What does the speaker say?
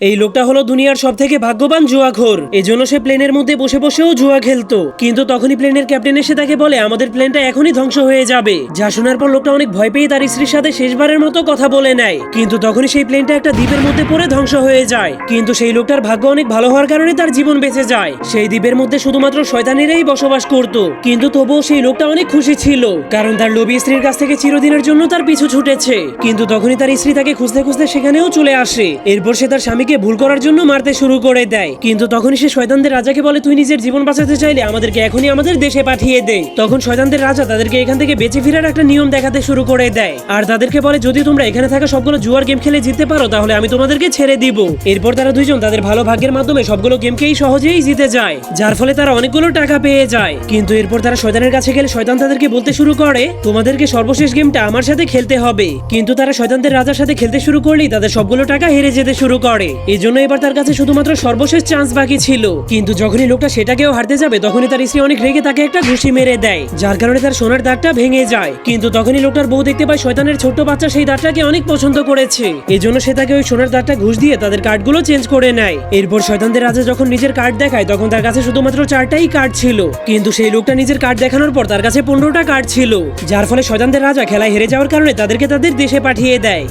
এই লোকটা হলো দুনিয়ার সব থেকে ভাগ্যবান জুয়াখোর এজন্য সে প্লেনের মধ্যে বসে বসেও জুয়া খেলতো। কিন্তু তখনই প্লেনের ক্যাপ্টেন এসে তাকে বলে, আমাদের প্লেনটা এখনই ধ্বংস হয়ে যাবে। যা শোনার পর লোকটা অনেক ভয় পেয়ে তার স্ত্রীর সাথে শেষবারের মতো কথা বলে নেয়। কিন্তু তখনই সেই প্লেনটা একটা দ্বীপের মধ্যে পড়ে ধ্বংস হয়ে যায়। কিন্তু সেই লোকটার ভাগ্য অনেক ভালো হওয়ার কারণে তার জীবন বেঁচে যায়। সেই দ্বীপের মধ্যে শুধুমাত্র শয়তানেরাই বসবাস করত। কিন্তু তবুও সেই লোকটা অনেক খুশি ছিল, কারণ তার লোভী স্ত্রীর কাছ থেকে চিরদিনের জন্য তার পিছু ছুটেছে। কিন্তু তখনই তার স্ত্রী তাকে খুঁজতে খুঁজতে সেখানেও চলে আসে। এরপর সে তার স্বামীকে ভুল করার জন্য মারতে শুরু করে দেয়। কিন্তু তখনই সে শয়তানদের রাজাকে বলে, তুই নিজের জীবন বাঁচাতে চাইলে আমাদেরকে এখনই আমাদের দেশে পাঠিয়ে দে। তখন শয়তানদের রাজা তাদেরকে এখান থেকে বেঁচে ফেরার একটা নিয়ম দেখাতে শুরু করে দেয়। আর তাদেরকে বলে, যদি তোমরা এখানে থাকা সবগুলো জুয়ার গেম খেলে জিততে পারো, তাহলে আমি তোমাদেরকে ছেড়ে দিব। এরপর তারা দুইজন তাদের ভালো ভাগ্যের মাধ্যমে সবগুলো গেমকেই সহজেই জিতে যায়, যার ফলে তারা অনেকগুলো টাকা পেয়ে যায়। কিন্তু এরপর তারা শয়তানের কাছে গেলে শয়তান তাদেরকে বলতে শুরু করে, তোমাদেরকে সর্বশেষ গেমটা আমার সাথে খেলতে হবে। কিন্তু তারা শয়তানদের রাজার সাথে খেলতে শুরু করলেই তাদের সবগুলো টাকা হেরে যেতে শুরু করে। এই জন্য এবার তার কাছে শুধুমাত্র সর্বশেষ চান্স বাকি ছিল। কিন্তু যখনই লোকটা সেটাকেও হারতে যাবে, তখনই তার স্ত্রী অনেক রেগে তাকে একটা ঘুষি মেরে দেয়, যার কারণে তার সোনার দাঁতটা ভেঙে যায়। কিন্তু তখনই লোকটার বউ দেখতে পায় শয়তানের ছোট্ট বাচ্চা সেই দাঁতটাকে অনেক পছন্দ করেছে। এই জন্য সে তাকে ওই সোনার দাঁতটা ঘুষ দিয়ে তাদের কার্ডগুলো চেঞ্জ করে নেয়। এরপর শয়তানদের রাজা যখন নিজের কার্ড দেখায়, তখন তার কাছে শুধুমাত্র চারটাই কার্ড ছিল। কিন্তু সেই লোকটা নিজের কার্ড দেখানোর পর তার কাছে পনেরোটা কার্ড ছিল, যার ফলে শয়তানদের রাজা খেলায় হেরে যাওয়ার কারণে তাদেরকে তাদের দেশে পাঠিয়ে দেয়।